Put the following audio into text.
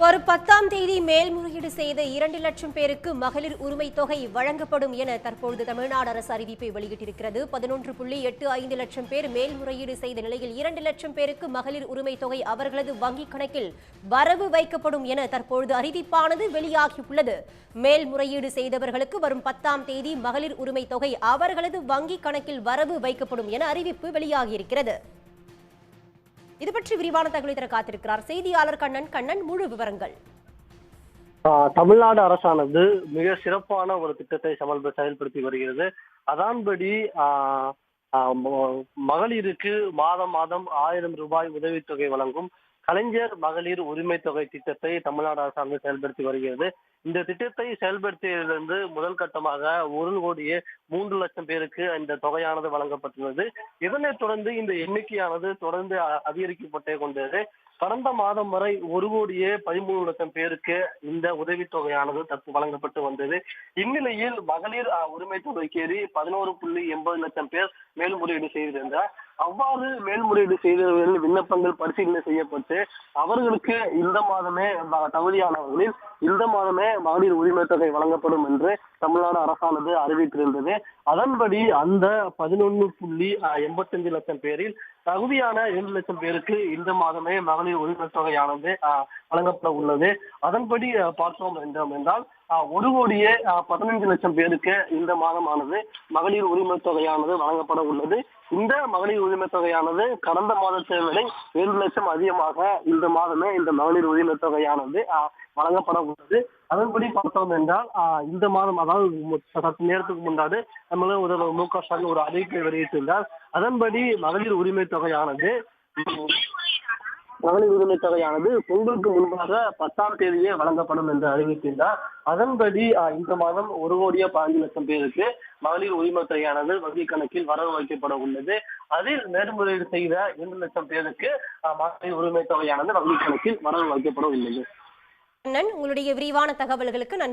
வரும் பத்தாம் தேதி மேல்முறையீடு செய்த இரண்டு லட்சம் பேருக்கு மகளிர் உரிமை தொகை வழங்கப்படும் என தற்பொழுது தமிழ்நாடு அரசு அறிவிப்பை வெளியிட்டிருக்கிறது. பதினொன்று புள்ளி எட்டு ஐந்து லட்சம் பேர் மேல்முறையீடு செய்த நிலையில் இரண்டு லட்சம் பேருக்கு மகளிர் உரிமை தொகை அவர்களது வங்கிக் கணக்கில் வரவு வைக்கப்படும் என தற்பொழுது அறிவிப்பானது வெளியாகியுள்ளது. மேல்முறையீடு செய்தவர்களுக்கு வரும் பத்தாம் தேதி மகளிர் உரிமை தொகை அவர்களது வங்கிக் கணக்கில் வரவு வைக்கப்படும் என அறிவிப்பு வெளியாகியிருக்கிறது. இது பற்றி விரிவான தகவலை தர காத்திருக்கிறார் செய்தியாளர் கண்ணன். கண்ணன் முழு விவரங்கள். ஆஹ் தமிழ்நாடு அரசானது மிக சிறப்பான ஒரு திட்டத்தை சமல் செயல்படுத்தி வருகிறது. அதன்படி ஆஹ் ஆஹ் மகளிருக்கு மாதம் மாதம் ஆயிரம் ரூபாய் உதவித்தொகை வழங்கும் கலைஞர் மகளிர் உரிமை தொகை திட்டத்தை தமிழ்நாடு அரசாங்கம் செயல்படுத்தி வருகிறது. இந்த திட்டத்தை செயல்படுத்தியதிலிருந்து முதல் கட்டமாக ஒரு கோடியே மூன்று லட்சம் பேருக்கு இந்த தொகையானது வழங்கப்பட்டுள்ளது. இதனைத் தொடர்ந்து இந்த எண்ணிக்கையானது தொடர்ந்து அதிகரிக்கப்பட்டே கொண்டது கடந்த மாதம் வரை ஒரு கோடியே பதிமூணு லட்சம் பேருக்கு இந்த உதவித்தொகையானது தற்போது வழங்கப்பட்டு வந்தது. இந்நிலையில் மகளிர் உரிமை உரிமை தொகைக்கேறி பதினோரு புள்ளி எண்பது லட்சம் பேர் மேல்முறையீடு செய்திருந்தார். அவ்வாறு மேல்முறையீடு செய்தவர்களின் விண்ணப்பங்கள் பரிசீலனை செய்யப்பட்டு அவர்களுக்கு இந்த மாதமே தகுதியானவர்களில் இந்த மாதமே மகளிர் உரிமை தொகை வழங்கப்படும் என்று தமிழ்நாடு அரசானது அறிவித்திருந்தது. அதன்படி அந்த பதினொன்னு புள்ளி எண்பத்தஞ்சு லட்சம் பேரில் தகுதியான இரண்டு லட்சம் பேருக்கு இந்த மாதமே மகளிர் உரிமை தொகையானது வழங்கப்பட உள்ளது. அதன்படி பார்த்தோம் என்றோம் என்றால் ஒரு கோடியே ஆஹ், பதினஞ்சு லட்சம் பேருக்கு இந்த மாதமானது மகளிர் உரிமை தொகையானது வழங்கப்பட உள்ளது. இந்த மகளிர் உரிமை தொகையானது கடந்த மாதத்தை விட ஏழு லட்சம் அதிகமாக இந்த மாதமே இந்த மகளிர் உரிமை தொகையானது வழங்கப்பட உள்ளது அதன்படி பார்த்தோம் என்றால் இந்த மாதம் அதாவது சற்று நேரத்துக்கு முன்னாடி நம்மள முதல்வர் மு க ஸ்டாலின் ஒரு அறிவிப்பை வெளியிட்டிருந்தார். அதன்படி மகளிர் உரிமை தொகையானது மகளிர் உரிமை தொகையானது பொங்கலுக்கு முன்பாக பத்தாம் தேதியே வழங்கப்படும் என்று அறிவித்திருந்தார். அதன்படி இந்த மாதம் ஒரு கோடியே பதினஞ்சு லட்சம் பேருக்கு மகளிர் உரிமை தொகையானது வங்கி கணக்கில் வரவு வைக்கப்பட உள்ளது. அதில் மேல்முறையீடு செய்த இரண்டு லட்சம் பேருக்கு மகளிர் உரிமை தொகையானது வங்கி கணக்கில் வரவு வைக்கப்பட உள்ளது அண்ணன். உங்களுடைய விரிவான தகவல்களுக்கு நன்றி.